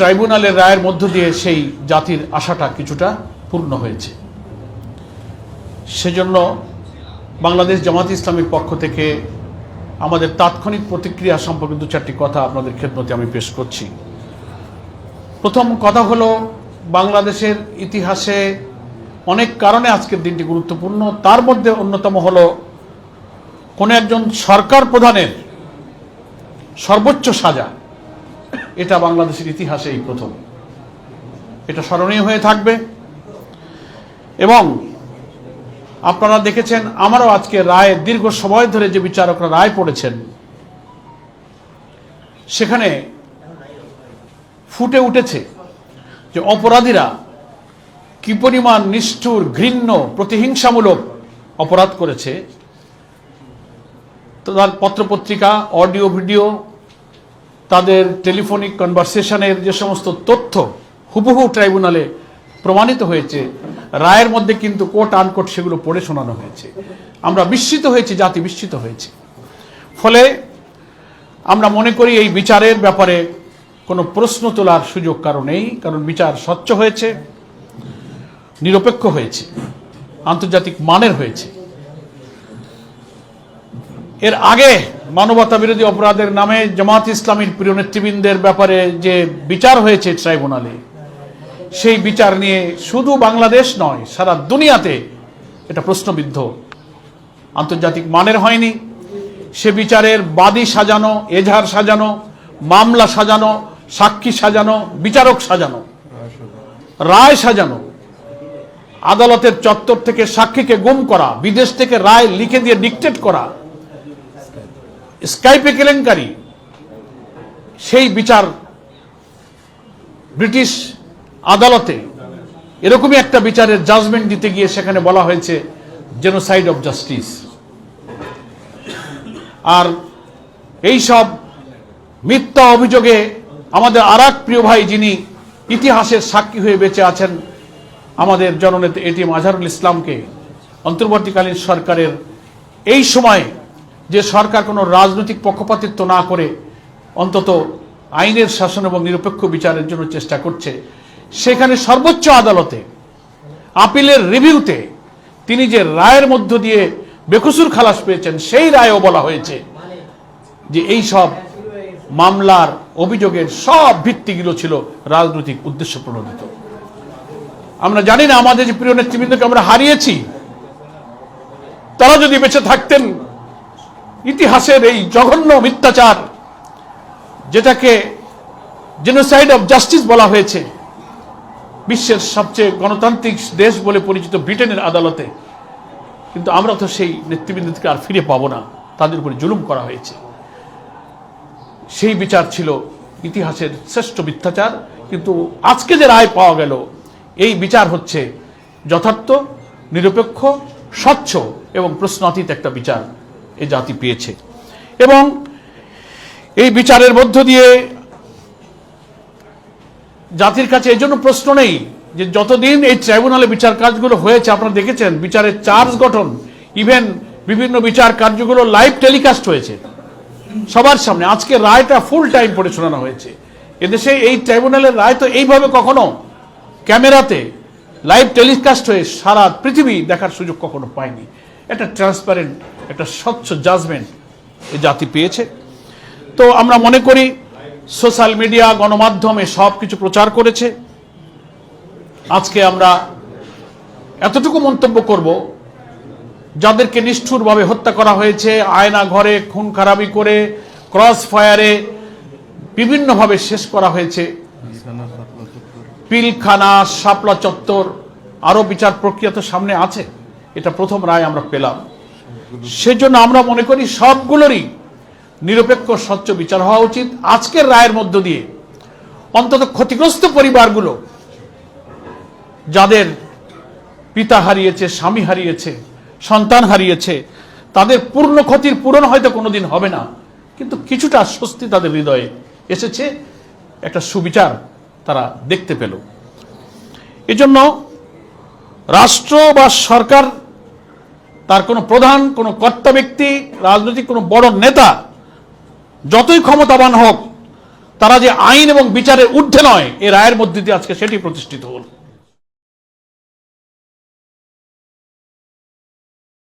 ট্রাইব্যুনালের রায়ের মধ্য দিয়ে সেই জাতির আশাটা কিছুটা পূর্ণ হয়েছে। সেজন্য বাংলাদেশ জামাত ইসলামের পক্ষ থেকে আমাদের তাৎক্ষণিক প্রতিক্রিয়া সম্পর্কে দু চারটি কথা আপনাদের খেদমতে আমি পেশ করছি। প্রথম কথা হলো, বাংলাদেশের ইতিহাসে অনেক কারণে আজকের দিনটি গুরুত্বপূর্ণ। তার মধ্যে অন্যতম হল, কোনো একজন সরকার প্রধানের সর্বোচ্চ সাজা এটা বাংলাদেশের ইতিহাসে এই প্রথম। এটা স্মরণীয় হয়ে থাকবে। এবং আপনারা দেখেছেন, আমারও আজকে রায়, দীর্ঘ সময় ধরে যে বিচারকরা রায় পড়েছেন, সেখানে ফুটে উঠেছে যে অপরাধীরা কি পরিমাণ নিষ্ঠুর, ঘৃণ্য, প্রতিহিংসামূলক অপরাধ করেছে। তার পত্রপত্রিকা, অডিও, ভিডিও তাদের টেলিফোনিক কনভারসেশনের যে সমস্ত তথ্য হুবহু ট্রাইব্যুনালে প্রমাণিত হয়েছে, রায়ের মধ্যে কিন্তু কোট আনকোট সেগুলো পড়ে শোনানো হয়েছে। আমরা বিস্মিত হয়েছি, জাতি বিস্মিত হয়েছে। ফলে আমরা মনে করি এই বিচারের ব্যাপারে কোনো প্রশ্ন তোলার সুযোগ কারও নেই, কারণ বিচার স্বচ্ছ হয়েছে, নিরপেক্ষ হয়েছে, আন্তর্জাতিক মানের হয়েছে। এর আগে মানবতা বিরোধী অপরাধের নামে জামাত ইসলামীর প্রিয় নেতৃবৃন্দের ব্যাপারে যে বিচার হয়েছে ট্রাইব্যুনালে, সেই বিচার নিয়ে শুধু বাংলাদেশ নয়, সারা দুনিয়াতে এটা প্রশ্নবিদ্ধ। আন্তর্জাতিক মানের হয়নি। সে বিচারের বাদী সাজানো, এজাহার সাজানো, মামলা সাজানো, সাক্ষী সাজানো, বিচারক সাজানো, রায় সাজানো, আদালতের চত্বর থেকে সাক্ষীকে গুম করা, বিদেশ থেকে রায় লিখে দিয়ে ডিকটেট করা স্কাইপে কেলেঙ্কারি। সেই বিচার ব্রিটিশ আদালতে। এরকমই একটা বিচারের জাজমেন্ট দিতে গিয়ে সেখানে বলা হয়েছে জেনোসাইড অফ জাস্টিস আর এই সব মিথ্যা অভিযোগে আমাদের আর প্রিয় ভাই যিনি ইতিহাসের সাক্ষী হয়ে বেঁচে আছেন, আমাদের জননেতা এটিএম আজহারুল ইসলামকে অন্তর্বর্তীকালীন সরকারের এই সময় যে সরকার কোনো রাজনৈতিক পক্ষপাতিত্ব না করে অন্তত আইনের শাসন এবং নিরপেক্ষ বিচারের জন্য চেষ্টা করছে, সেখানে সর্বোচ্চ আদালতে, আপিলের রিভিউতে তিনি যে রায়ের মধ্য দিয়ে বেকসুর খালাস পেয়েছেন, সেই রায়ও বলা হয়েছে যে এই সব মামলার অভিযোগের সব ভিত্তিগুলো ছিল রাজনৈতিক উদ্দেশ্য প্রণোদিত। আমরা জানি না আমাদের যে প্রিয় নেতৃবৃন্দকে আমরা হারিয়েছি, তারা যদি বেঁচে থাকতেন ইতিহাসের এই জঘন্য মিথ্যাচার, যেটাকে জেনোসাইড অফ জাস্টিস বলা হয়েছে, বিশ্বের সবচেয়ে গণতান্ত্রিক দেশ বলে পরিচিত ব্রিটেনের আদালতে। কিন্তু আমরা তো সেই নেতৃবৃন্দকে আর ফিরে পাবো না, তাদের উপরে জুলুম করা হয়েছে। সেই বিচার ছিল ইতিহাসের শ্রেষ্ঠ মিথ্যাচার, কিন্তু আজকে যে রায় পাওয়া গেল, এই বিচার হচ্ছে যথার্থ, নিরপেক্ষ, স্বচ্ছ এবং প্রশ্নাতীত একটা বিচার। এ জাতি পেয়েছে। এবং এই বিচারের মধ্য দিয়ে জাতির কাছে এই জন্য প্রশ্ন নেই যে যতদিন এই ট্রাইব্যুনালে বিচার কাজগুলো হয়েছে, আপনারা দেখেছেন, বিচারের চার্জ গঠন ইভেন বিভিন্ন বিচার কার্যগুলো লাইভ টেলিকাস্ট হয়েছে। সবার সামনে আজকে রায়টা ফুল টাইম পড়ে শোনানো হয়েছে। এদেশে এই ট্রাইব্যুনালের রায় তো এইভাবে কখনো ক্যামেরাতে লাইভ টেলিকাস্ট হয়ে সারা পৃথিবী দেখার সুযোগ কখনো পায়নি। একটা ট্রান্সপারেন্ট একটা স্বচ্ছ জাজমেন্ট এ জাতি পেয়েছে। তো আমরা মনে করি সোশ্যাল মিডিয়া গণমাধ্যমে সব কিছু প্রচার করেছে। আজকে আমরা এতটুকু মন্তব্য করব, যাদেরকে নিষ্ঠুরভাবে হত্যা করা হয়েছে, আয়না ঘরে, খুন খারাপি করে ক্রস ফায়ারে বিভিন্নভাবে শেষ করা হয়েছে। পিলখানা, শাপলা চত্বর, আরও বিচার প্রক্রিয়া তো সামনে আছে। এটা প্রথম রায় আমরা পেলাম। সেজন্য আমরা মনে করি সবগুলোরই নিরপেক্ষ, স্বচ্ছ বিচার হওয়া উচিত। আজকের রায়ের মধ্য দিয়ে অন্তত ক্ষতিগ্রস্ত পরিবারগুলো যাদের পিতা হারিয়েছে, স্বামী হারিয়েছে, সন্তান হারিয়েছে, তাদের পূর্ণ ক্ষতির পূরণ হয়তো কোনোদিন হবে না, কিন্তু কিছুটা স্বস্তি তাদের হৃদয়ে এসেছে। একটা সুবিচার তারা দেখতে পেল। এজন্য রাষ্ট্র বা সরকার তার কোনো প্রধান, কোনো কর্তা ব্যক্তি, রাজনৈতিক কোনো বড় নেতা যতই ক্ষমতাবান হোক, তারা যে আইন এবং বিচারের ঊর্ধ্বে নয়, এ রায়ের মধ্যে দিয়ে আজকে সেটি প্রতিষ্ঠিত হল।